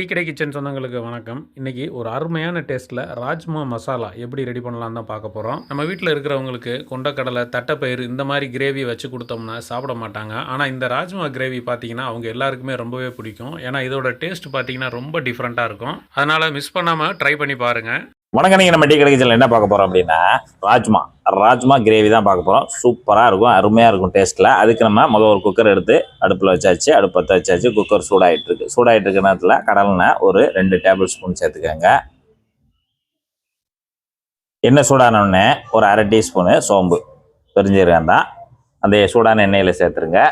Tea கடை kitchen சொந்தங்களுக்கு வணக்கம். இன்றைக்கி ஒரு அருமையான டேஸ்ட்டில் ராஜ்மா மசாலா எப்படி ரெடி பண்ணலாம் தான் பார்க்க போகிறோம் நம்ம வீட்டில் இருக்கிறவங்களுக்கு கொண்டக்கடலை தட்டைப்பயிறு இந்த மாதிரி கிரேவி வச்சு கொடுத்தோம்னா சாப்பிட மாட்டாங்க. ஆனால் இந்த ராஜ்மா கிரேவி பார்த்தீங்கன்னா அவங்க எல்லாருக்குமே ரொம்பவே பிடிக்கும். ஏன்னா இதோட டேஸ்ட் பார்த்தீங்கன்னா ரொம்ப டிஃப்ரெண்ட்டாக இருக்கும். அதனால் மிஸ் பண்ணாமல் ட்ரை பண்ணி பாருங்கள் வணக்கம் நீங்கள் நம்ம டீ கடைக்கு என்ன பார்க்க போகிறோம் அப்படின்னா ராஜ்மா. ராஜ்மா கிரேவி தான் பார்க்க போகிறோம் சூப்பராக இருக்கும் அருமையாக இருக்கும் டேஸ்ட்டில் அதுக்கு நம்ம முதல் ஒரு குக்கர் எடுத்து அடுப்பில் வச்சாச்சு அடுப்பு வச்சாச்சு குக்கர் சூடாகிட்டு இருக்கு சூடாகிட்டு இருக்க நேரத்தில் கடலெண்ணெய் ஒரு ரெண்டு டேபிள் ஸ்பூன் சேர்த்துக்கோங்க. எண்ணெய் சூடான உடனே ஒரு அரை டீஸ்பூனு சோம்பு பெருஞ்சீரகம் தான். அந்த சூடான எண்ணெயில் சேர்த்துருங்க.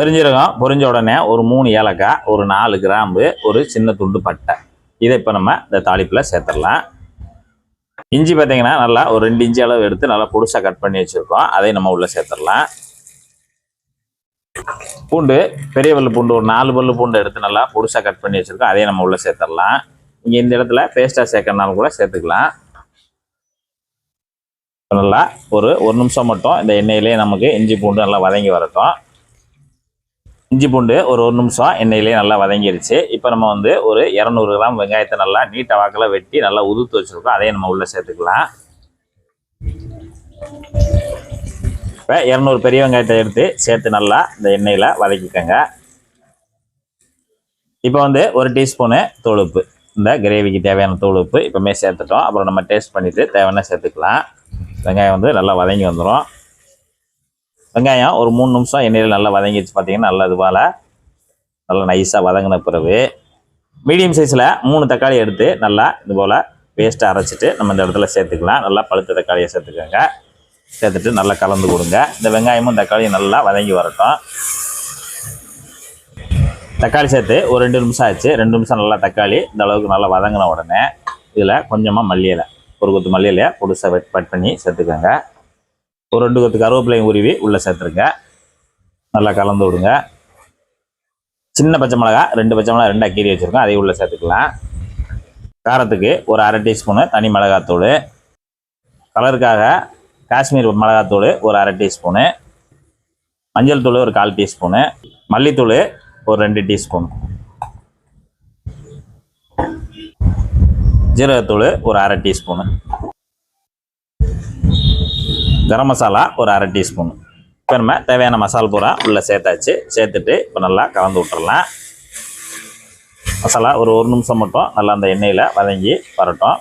பெருஞ்சீரகம் பொரிஞ்ச உடனே ஒரு மூணு ஏலக்காய் ஒரு நாலு கிராம்பு ஒரு சின்ன துண்டு பட்டை. இதை இப்போ நம்ம இந்த தாளிப்பில் சேர்த்துடலாம். இஞ்சி பார்த்தீங்கன்னா நல்லா ஒரு ரெண்டு இஞ்சி அளவு எடுத்து நல்லா புதுசாக கட் பண்ணி வச்சுருக்கோம். அதை நம்ம உள்ளே சேர்த்துடலாம். பூண்டு பெரிய பல்லு பூண்டு ஒரு நாலு பல்லு பூண்டு எடுத்து நல்லா புதுசாக கட் பண்ணி வச்சுருக்கோம். அதையும் நம்ம உள்ளே சேர்த்துடலாம். இங்கே இந்த இடத்துல பேஸ்ட்டாக சேர்க்கறனாலும் கூட சேர்த்துக்கலாம். நல்லா ஒரு ஒரு நிமிஷம் மட்டும் இந்த எண்ணெயிலே நமக்கு இஞ்சி பூண்டு நல்லா வதங்கி வரட்டும். இஞ்சி பூண்டு ஒரு ஒரு நிமிஷம் எண்ணெயிலே நல்லா வதங்கிடுச்சு இப்போ நம்ம வந்து ஒரு இரநூறு கிராம் வெங்காயத்தை நல்லா நீட்டை வாக்கில் வெட்டி நல்லா உதுத்து வச்சுருக்கோம். அதையும் நம்ம உள்ளே சேர்த்துக்கலாம். இப்போ இரநூறு பெரிய வெங்காயத்தை எடுத்து சேர்த்து நல்லா இந்த எண்ணெயில் வதக்கிக்கோங்க. இப்போ வந்து ஒரு டீஸ்பூனு தூளுப்பு இந்த கிரேவிக்கு தேவையான தொழுப்பு இப்போமே சேர்த்துட்டோம். அப்புறம் நம்ம டேஸ்ட் பண்ணிவிட்டு தேவையான சேர்த்துக்கலாம். வெங்காயம் வந்து நல்லா வதங்கி வந்துடும் வெங்காயம் ஒரு மூணு நிமிஷம் எண்ணெயில் நல்லா வதங்கிடுச்சு பார்த்தீங்கன்னா நல்லா இதுவால். நல்லா நைஸாக வதங்கின பிறகு மீடியம் சைஸில் மூணு தக்காளி எடுத்து நல்லா இது போல் பேஸ்ட்டை அரைச்சிட்டு நம்ம இந்த இடத்துல சேர்த்துக்கலாம். நல்லா பழுத்த தக்காளியை சேர்த்துக்கோங்க. சேர்த்துட்டு நல்லா கலந்து கொடுங்க. இந்த வெங்காயமும் தக்காளியும் நல்லா வதங்கி வரட்டும். தக்காளி சேர்த்து ஒரு ரெண்டு நிமிஷம் ஆச்சு. ரெண்டு நிமிஷம் நல்லா தக்காளி இந்த அளவுக்கு நல்லா வதங்கின உடனே இதில் கொஞ்சமாக மல்லியலை ஒரு கொத்து மல்லியலையை புதுசாக வெட் கட் பண்ணி சேர்த்துக்கோங்க. ஒரு ரெண்டு கொத்து கருவேப்பிலையும் உருவி உள்ளே சேர்த்துருங்க. நல்லா கலந்து விடுங்க. சின்ன பச்சை மிளகா ரெண்டு பச்சை மிளகா ரெண்டாக கீறி வச்சுருக்கோம். அதையும் உள்ளே சேர்த்துக்கலாம். காரத்துக்கு ஒரு அரை டீஸ்பூனு தனி மிளகாத்தூள். கலருக்காக காஷ்மீர் மிளகாத்தூள் ஒரு அரை டீஸ்பூனு. மஞ்சள் தூள் ஒரு கால் டீஸ்பூனு. மல்லித்தூள் ஒரு ரெண்டு டீஸ்பூன். ஜீரகத்தூள் ஒரு அரை டீஸ்பூனு. கரம் மசாலா ஒரு அரை டீஸ்பூன். இப்போ நம்ம தேவையான மசாலா பூரா உள்ளே சேர்த்தாச்சு. சேர்த்துட்டு இப்போ நல்லா கலந்து விட்டுறலாம். மசாலா ஒரு ஒரு நிமிஷம் மட்டும் நல்லா அந்த எண்ணெயில் வதங்கி வரட்டும்.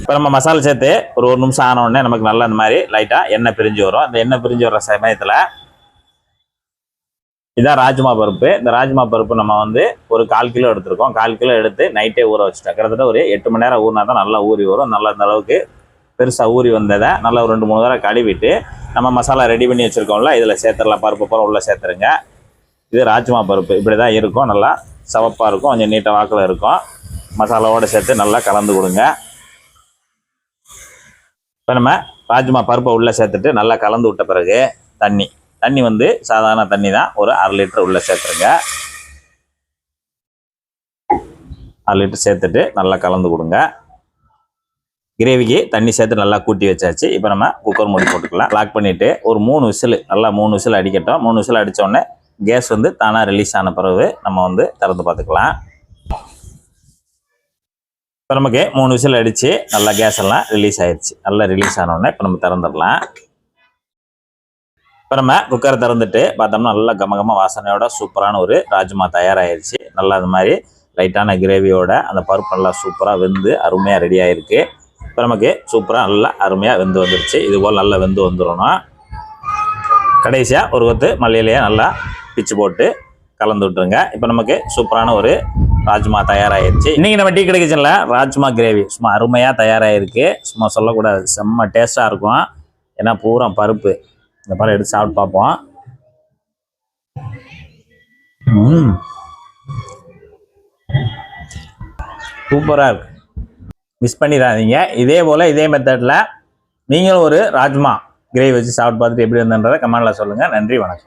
இப்போ நம்ம மசாலா சேர்த்து ஒரு ஒரு நிமிஷம் ஆனவுடனே நமக்கு நல்லா இந்த மாதிரி லைட்டாக எண்ணெய் பிரிஞ்சு வரும். அந்த எண்ணெய் பிரிஞ்சு வர சமயத்தில் இதான் ராஜ்மா பருப்பு. இந்த ராஜ்மா பருப்பு நம்ம வந்து ஒரு கால் கிலோ எடுத்திருக்கோம். கால் கிலோ எடுத்து நைட்டே ஊற வச்சுட்டோம் கிட்டத்தட்ட ஒரு எட்டு மணி நேரம் ஊறினா தான் நல்லா ஊறி வரும். நல்லா இந்த அளவுக்கு பெருசாக ஊறி வந்ததை நல்லா ஒரு ரெண்டு மூணு தடவை கழுவிட்டு நம்ம மசாலா ரெடி பண்ணி வச்சுருக்கோம்ல இதில் சேர்த்துடலாம். பருப்பு பூரா உள்ளே சேர்த்துருங்க. இது ராஜ்மா பருப்பு. இப்படி தான் இருக்கும். நல்லா சவப்பாக இருக்கும். கொஞ்சம் நீட்டாக வாக்கில் இருக்கும். மசாலாவோடு சேர்த்து நல்லா கலந்து கொடுங்க. இப்போ நம்ம ராஜ்மா பருப்பை உள்ளே சேர்த்துட்டு நல்லா கலந்து விட்ட பிறகு தண்ணி. தண்ணி வந்து சாதாரண தண்ணி தான். ஒரு அரை லிட்டர் உள்ளே சேர்த்துருங்க. அரை லிட்டர் சேர்த்துட்டு நல்லா கலந்து கொடுங்க. கிரேவிக்கு தண்ணி சேர்த்து நல்லா கூட்டி வச்சாச்சு. இப்போ நம்ம குக்கர் மூடி போட்டுக்கலாம். லாக் பண்ணிவிட்டு ஒரு மூணு விசில் நல்லா மூணு விசில் அடிக்கட்டும். மூணு விசில் அடித்தோடனே கேஸ் வந்து தானாக ரிலீஸ் ஆன பிறகு நம்ம வந்து திறந்து பார்த்துக்கலாம். இப்போ நமக்கு மூணு விசில் அடித்து நல்லா கேஸ் எல்லாம் ரிலீஸ் ஆயிடுச்சு நல்லா ரிலீஸ் ஆனோடனே இப்போ நம்ம திறந்துடலாம். இப்போ நம்ம குக்கரை திறந்துட்டு பார்த்தோம்னா நல்லா கமகம வாசனையோட சூப்பரான ஒரு ராஜ்மா தயாராகிருச்சு நல்லா அது மாதிரி லைட்டான கிரேவியோட அந்த பருப்பு நல்லா சூப்பராக வெந்து அருமையாக ரெடி ஆகிருக்கு இப்போ நமக்கு சூப்பராக நல்லா அருமையாக வெந்து வந்துருச்சு. இது போல் நல்லா வெந்து வந்துடணும் கடைசியாக ஒரு கொத்து மல்லியிலையே நல்லா பிச்சு போட்டு கலந்து விட்டுருங்க. இப்போ நமக்கு சூப்பரான ஒரு ராஜ்மா தயாராகிருச்சு இன்றைக்கி நம்ம டீ கடை கிச்சனில் ராஜ்மா கிரேவி சும்மா அருமையாக தயாராகிருக்கு சும்மா சொல்லக்கூடாது. செம்ம டேஸ்ட்டாக இருக்கும். ஏன்னா பூரா பருப்பு. இந்த பழம் எடுத்து சாப்பிட்டு பார்ப்போம். சூப்பராக இருக்கு. மிஸ் பண்ணிடாதீங்க. இதே போல் இதே மெத்தடில் நீங்களும் ஒரு ராஜ்மா கிரேவி வச்சு சாப்பிட்டு பார்த்துட்டு எப்படி வந்தன்றதை கமெண்டில் சொல்லுங்கள் நன்றி வணக்கம்.